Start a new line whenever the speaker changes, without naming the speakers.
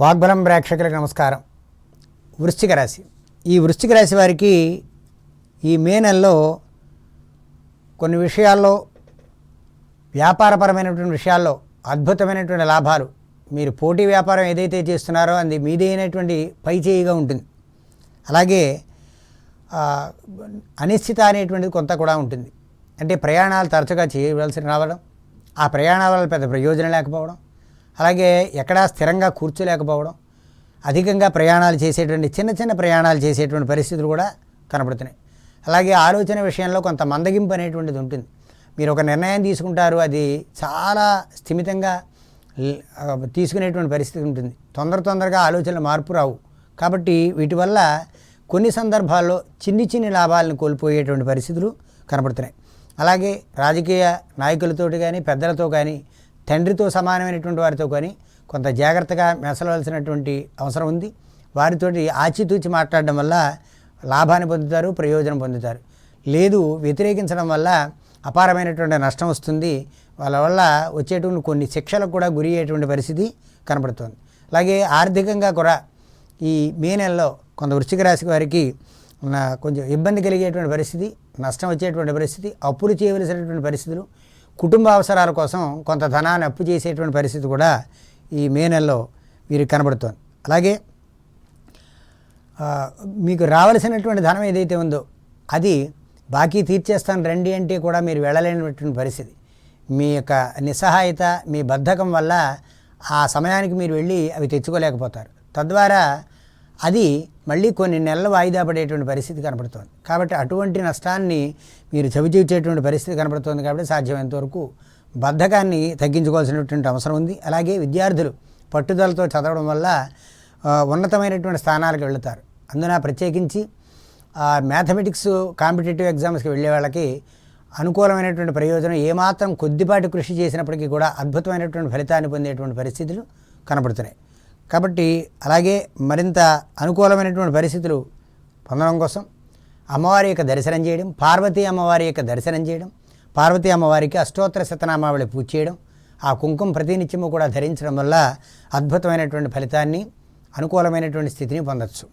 వాగ్బలం ప్రేక్షకులకు నమస్కారం. వృశ్చిక రాశి. ఈ వృశ్చిక రాశి వారికి ఈ మే నెలలో కొన్ని విషయాల్లో వ్యాపారపరమైనటువంటి విషయాల్లో అద్భుతమైనటువంటి లాభాలు. మీరు పోటీ వ్యాపారం ఏదైతే చేస్తున్నారో అది మీదైనటువంటి పై చేయిగా ఉంటుంది. అలాగే అనిశ్చిత అనేటువంటిది కొంత కూడా ఉంటుంది. అంటే ప్రయాణాలు తరచుగా చేయవలసి రావడం ఆ ప్రయాణాల వల్ల పెద్ద ప్రయోజనం లేకపోవడం అలాగే ఎక్కడా స్థిరంగా కూర్చోలేకపోవడం అధికంగా ప్రయాణాలు చేసేటువంటి చిన్న చిన్న ప్రయాణాలు చేసేటువంటి పరిస్థితులు కూడా కనపడుతున్నాయి. అలాగే ఆలోచన విషయంలో కొంత మందగింపు అనేటువంటిది ఉంటుంది. మీరు ఒక నిర్ణయం తీసుకుంటారు అది చాలా స్థిమితంగా తీసుకునేటువంటి పరిస్థితి ఉంటుంది. తొందర తొందరగా ఆలోచనలు మార్పు రావు. కాబట్టి వీటి వల్ల కొన్ని సందర్భాల్లో చిన్ని చిన్ని లాభాలను కోల్పోయేటువంటి పరిస్థితులు కనపడుతున్నాయి. అలాగే రాజకీయ నాయకులతోటి కానీ పెద్దలతో కానీ తండ్రితో సమానమైనటువంటి వారితో కానీ కొంత జాగ్రత్తగా మెసలవలసినటువంటి అవసరం ఉంది. వారితోటి ఆచితూచి మాట్లాడడం వల్ల లాభాన్ని పొందుతారు ప్రయోజనం పొందుతారు. లేదు వ్యతిరేకించడం వల్ల అపారమైనటువంటి నష్టం వస్తుంది. వాళ్ళ వల్ల వచ్చేటువంటి కొన్ని శిక్షలకు కూడా గురి అయ్యేటువంటి పరిస్థితి కనపడుతుంది. అలాగే ఆర్థికంగా కూడా ఈ మే నెలలో కొంత వృశ్చిక రాశి వారికి కొంచెం ఇబ్బంది కలిగేటువంటి పరిస్థితి నష్టం వచ్చేటువంటి పరిస్థితి అప్పులు చేయవలసినటువంటి పరిస్థితులు కుటుంబ అవసరాల కోసం కొంత ధనాన్ని అప్పు చేసేటువంటి పరిస్థితి కూడా ఈ మే నెలలో వీరికి కనబడుతోంది. అలాగే మీకు రావలసినటువంటి ధనం ఏదైతే ఉందో అది బాకీ తీర్చేస్తాను రండి అంటే కూడా మీరు వెళ్ళలేనటువంటి పరిస్థితి. మీ యొక్క నిస్సహాయత మీ బద్ధకం వల్ల ఆ సమయానికి మీరు వెళ్ళి అవి తెచ్చుకోలేకపోతారు. తద్వారా అది మళ్ళీ కొన్ని నెలల వాయిదా పడేటువంటి పరిస్థితి కనపడుతోంది. కాబట్టి అటువంటి నష్టాన్ని మీరు చవిచూచేటువంటి పరిస్థితి కనపడుతోంది కాబట్టి సాధ్యమైనంత వరకు బద్ధకాన్ని తగ్గించుకోవాల్సినటువంటి అవసరం ఉంది. అలాగే విద్యార్థులు పట్టుదలతో చదవడం వల్ల ఉన్నతమైనటువంటి స్థానాలకు వెళుతారు. అందున ప్రత్యేకించి మ్యాథమెటిక్స్ కాంపిటేటివ్ ఎగ్జామ్స్కి వెళ్ళే వాళ్ళకి అనుకూలమైనటువంటి ప్రయోజనం ఏమాత్రం కొద్దిపాటి కృషి చేసినప్పటికీ కూడా అద్భుతమైనటువంటి ఫలితాన్ని పొందేటువంటి పరిస్థితులు కనపడుతున్నాయి. కాబట్టి అలాగే మరింత అనుకూలమైనటువంటి పరిస్థితులు పొందడం కోసం అమ్మవారి యొక్క దర్శనం చేయడం పార్వతీ అమ్మవారి యొక్క దర్శనం చేయడం పార్వతీ అమ్మవారికి అష్టోత్తర శతనామావళి పూజ చేయడం ఆ కుంకుమ ప్రతినిత్యము కూడా ధరించడం వల్ల అద్భుతమైనటువంటి ఫలితాన్ని అనుకూలమైనటువంటి స్థితిని పొందొచ్చు.